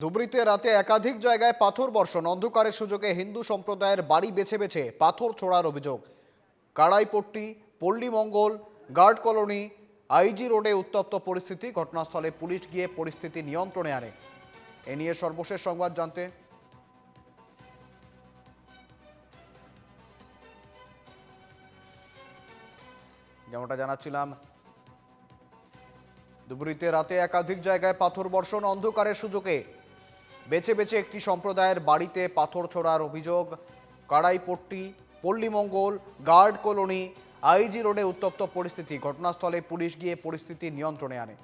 ধুবড়িতে রাতে একাধিক জায়গায় পাথর বর্ষণ। অন্ধকারের সুযোগে হিন্দু সম্প্রদায়ের বাড়ি বেছে বেছে পাথর ছোড়ার অভিযোগ। Karaipatti, Pallimangal, guard colony, IG রোডে উত্তপ্ত পরিস্থিতি। ঘটনাস্থলে পুলিশ গিয়ে পরিস্থিতি নিয়ন্ত্রণে আনে। এ নিয়ে সর্বশেষ সংবাদ জানতে যেমনটা জানাচ্ছিলাম, ধুবড়িতে রাতে একাধিক জায়গায় পাথর বর্ষণ। অন্ধকারের সুযোগে বেছে বেছে একটি সম্প্রদায়ের বাড়িতে পাথর ছোড়ার অভিযোগ Karaipatti Pallimangal, guard colony, IG রোডে উত্তপ্ত পরিস্থিতি। ঘটনাস্থলে পুলিশ গিয়ে পরিস্থিতি নিয়ন্ত্রণে আনে।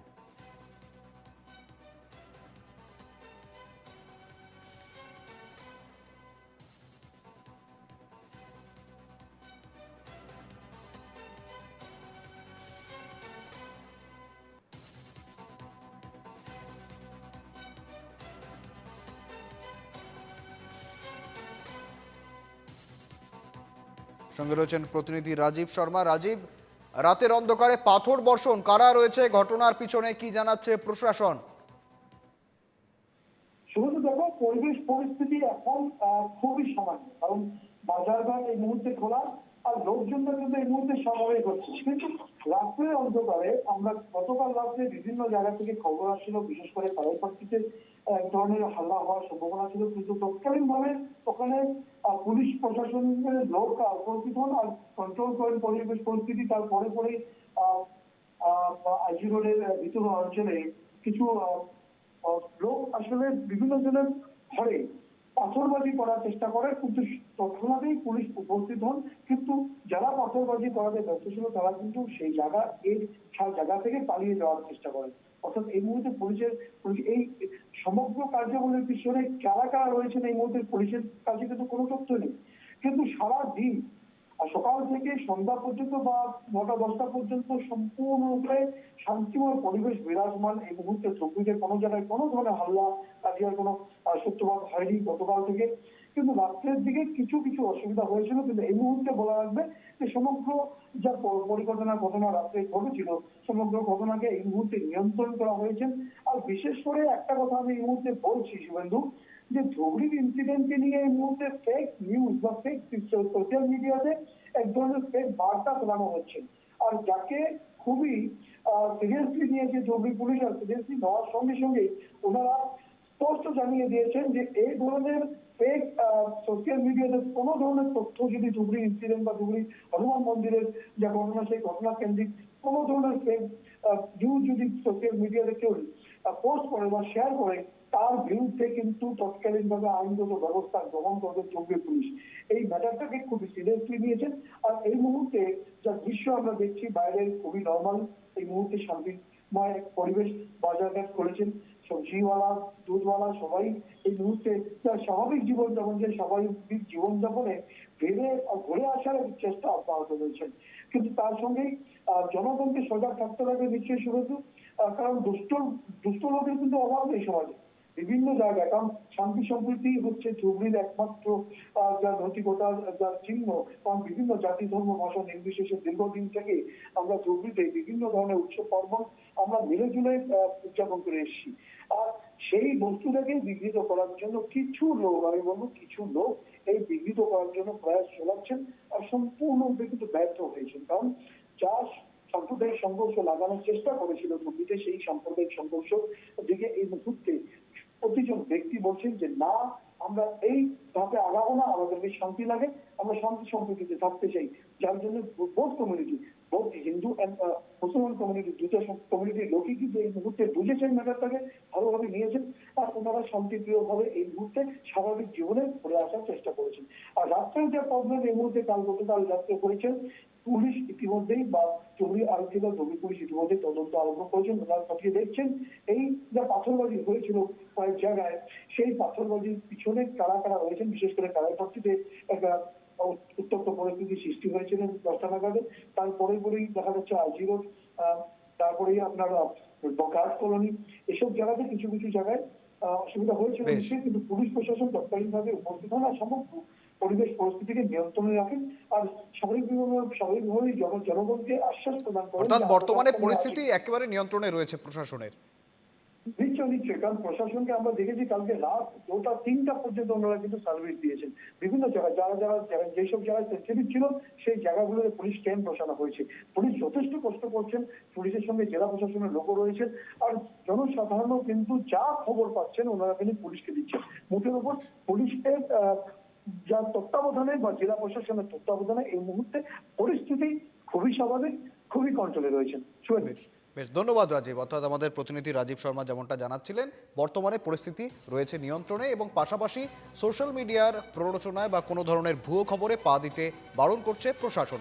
সঙ্গে রয়েছেন প্রতিনিধি রাজীব শর্মা। রাজীব, রাতের অন্ধকারে পাথর বর্ষণ, কারা রয়েছে, ঘটনার পিছনে কি জানাচ্ছে প্রশাসন? দেখো, পরিবেশ পরিস্থিতি এখন খুবই সামান্য। কারণ বাজারঘাট এই মুহূর্তে খোলা। আর লোকজনটা কিন্তু এই মুহূর্তে স্বাভাবিক হচ্ছে। কিন্তু রাত্রে অন্ধকারে আমরা গতকাল রাত্রে বিভিন্ন জায়গা থেকে খবর আসছিল, বিশেষ করে কালাইপাট্টিতে এক ধরনের হাল্লা হওয়ার সম্ভাবনা ছিল। কিন্তু তৎকালীন ভাবে ওখানে পুলিশ প্রশাসনের লোক উপস্থিত হন আর কন্ট্রোল করেন পরিবেশ পরিস্থিতি তারপরে পরেই আইজি রোডের ভিতর অঞ্চলে কিছু লোক আসলে বিভিন্ন জনের ঘরে পাথরবাজি করার চেষ্টা করে, কিন্তু তৎক্ষণাতেই পুলিশ উপস্থিত হন। কিন্তু যারা পাথরবাজি করাতে ব্যস্ত ছিল, তারা কিন্তু সেই জায়গা এই জায়গা থেকে পালিয়ে যাওয়ার চেষ্টা করে অর্থাৎ এই মুহূর্তে পুলিশের, পুলিশ, এই সমগ্র কার্যাবলীর পিছনে কারা কারা রয়েছেন, এই মুহূর্তে পুলিশের কাছে কিন্তু কোনো তথ্য নেই। কিন্তু সারা দিন সকাল থেকে সন্ধ্যা পর্যন্ত বা নটা, দশটা পর্যন্ত সম্পূর্ণরূপে শান্তিময় পরিবেশ বিরাজমান এই মুহূর্তে চব্বিতে কোনো জায়গায় কোনো ধরনের হাল্লা কাজিয়ার কোনো সূত্রপাত হয়নি গতকাল থেকে। কিন্তু রাত্রের দিকে কিছু কিছু অসুবিধা হয়েছিল। কিন্তু এই মুহূর্তে বলা লাগবে যে সমগ্র যা প- পরিঘটনা ঘটনা রাত্রে ঘটেছিল, সমগ্র ঘটনাকে এই মুহূর্তে নিয়ন্ত্রণ করা হয়েছে। আর বিশেষ করে একটা কথা আমি এই মুহূর্তে বলছি, শুভেন্দু যে ধুবড়ির ইনসিডেন্টকে নিয়ে এই মুহূর্তে ফেক নিউজ বা ফেক সোশ্যাল মিডিয়াতে এক ধরনের ফেক বার্তা ফেলানো হচ্ছে। আর যাকে খুবই সিরিয়াসলি নিয়েছে ধুবড়ি পুলিশ আর সিরিয়াসলি নেওয়ার সঙ্গে সঙ্গে ওনারা স্পষ্ট জানিয়ে দিয়েছেন যে এই ধরনের ফেক সোশ্যাল মিডিয়াতে কোনো ধরনের তথ্য যদি ধুবড়ি ইনসিডেন্ট বা ধুবড়ি হনুমান মন্দিরের যা ঘটনা, সেই ঘটনা কেন্দ্রিক কোনো ধরনের নিউজ যদি সোশ্যাল মিডিয়াতে কেউ পোস্ট করে বা শেয়ার করে, তার বিরুদ্ধে কিন্তু তৎকালীন ভাবে আইনগত ব্যবস্থা গ্রহণ করবে চলবে পুলিশ। এই ম্যাটারটাকে খুবই সিরিয়াসলি নিয়েছেন। আর এই মুহূর্তে যা দৃশ্য আমরা দেখছি বাইরে খুবই নর্মাল এই মুহূর্তে শান্তিময় এক পরিবেশ বজায় করেছেন সবজিওয়ালা দুধওয়ালা সবাই এই মুহূর্তে স্বাভাবিক জীবনযাপন, যে স্বাভাবিক জীবনযাপনে ফিরে ঘুরে আসার চেষ্টা অব্যাহত রয়েছেন কিন্তু তার সঙ্গেই জনগণকে সজাগ থাকতে হবে নিশ্চয়ই শুভেন্দু কারণ দুষ্ট দুষ্ট লোকের কিন্তু অভাব নেই সমাজে, বিভিন্ন জায়গায়। কারণ শান্তি সম্প্রীতি হচ্ছে ধুবড়ির একমাত্র যা নৈতিকতা, যার চিহ্ন। কারণ বিভিন্ন জাতি, ধর্ম, ভাষা নির্বিশেষে দীর্ঘদিন থেকে আমরা ধুবড়িতে বিভিন্ন ধরনের উৎসব, পার্বণ আমরা মিলে জুলে উদযাপন করে এসেছি। আর সেই বস্তুটাকে বিঘ্নিত করার জন্য কিছু লোক, আমি বলব কিছু লোক এই বিঘ্নিত করার জন্য প্রয়াস চালাচ্ছেন আর সম্পূর্ণরূপে কিন্তু ব্যর্থ হয়েছেন। কারণ যা সাম্প্রদায়িক সংঘর্ষ লাগানোর চেষ্টা করেছিল দুর্নীতি সেই সাম্প্রদায়িক সংঘর্ষ দিকে এই মুহূর্তে প্রতিজন ব্যক্তি বলছেন যে না আমরা এই ধাপে আগাবো না আমাদেরকে শান্তি লাগে, আমরা শান্তি সম্প্রীতিতে থাকতে চাই। যার জন্য বোধ কমিউনিটি বোধ হিন্দু মুসলমান কমিউনিটি দুটো কমিউনিটির লোকই কিন্তু এই মুহূর্তে বুঝেছেন ম্যাটারটাকে ভালোভাবে নিয়েছেন আর ওনারা শান্তিপ্রিয়ভাবে এই মুহূর্তে স্বাভাবিক জীবনে ঘুরে আসার চেষ্টা করেছেন। আর রাষ্ট্রের যে প্রবলেম এই মুহূর্তে কাল গতকাল রাত্রে করেছেন পুলিশ ইতিমধ্যেই বা চৌরি আরক্ষী দল জমি পুলিশ ইতিমধ্যে তদন্ত আরম্ভ করেছেন ওনারা খতিয়ে দেখছেন এই যা পাথরবাজি হয়েছিল কয়েক জায়গায় সেই পাথরবাজির পিছনে কারা কারা রয়েছেন বিশেষ করে কারাইপট্টিতে একটা উত্তপ্ত পরিস্থিতি সৃষ্টি হয়েছিল দশটা নাগাদে। তারপরে পরেই দেখা যাচ্ছে আইজি রোড তারপরেই আপনার গার্ড কলোনি। এসব জায়গাতে কিছু কিছু জায়গায় অসুবিধা হয়েছিল। কিন্তু পুলিশ প্রশাসন তৎকালীনভাবে উপস্থিত হন আর সমগ্র পরিবেশ পরিস্থিতিকে নিয়ন্ত্রণে রাখেন আর স্বাভাবিকভাবে স্বাভাবিকভাবেই জন- জনগণকে আশ্বাস প্রদান করেন অর্থাৎ বর্তমানে পরিস্থিতি একেবারে নিয়ন্ত্রণে রয়েছে প্রশাসনের। নিশ্চয়ই নিশ্চয়ই কারণ প্রশাসনকে আমরা দেখেছি কালকে রাত দুটা তিনটা পর্যন্ত ওনারা কিন্তু সার্ভিস দিয়েছেন। বিভিন্ন জায়গায় যারা যারা যেসব জায়গায় সেন্সিটিভ ছিল সেই জায়গাগুলোতে পুলিশ ক্যাম্প বসানো হয়েছে। পুলিশ যথেষ্ট কষ্ট করছেন পুলিশের সঙ্গে জেলা প্রশাসনের লোকও রয়েছেন আর জনসাধারণও কিন্তু যা খবর পাচ্ছেন ওনারা কিন্তু পুলিশকে দিচ্ছেন। মুঠের উপর পুলিশের আহ, যা তত্ত্বাবধানে বা জেলা প্রশাসনের তত্ত্বাবধানে এই মুহূর্তে পরিস্থিতি খুবই স্বাভাবিক খুবই কন্ট্রোলে রয়েছেন শুভেন্দু বেশ বেশ ধন্যবাদ রাজীব। অর্থাৎ আমাদের প্রতিনিধি রাজীব শর্মা যেমনটা জানাচ্ছিলেন বর্তমানে পরিস্থিতি রয়েছে নিয়ন্ত্রণে এবং পাশাপাশি সোশ্যাল মিডিয়ার প্ররোচনায় বা কোনো ধরনের ভুয়ো খবরে পা দিতে বারণ করছে প্রশাসন।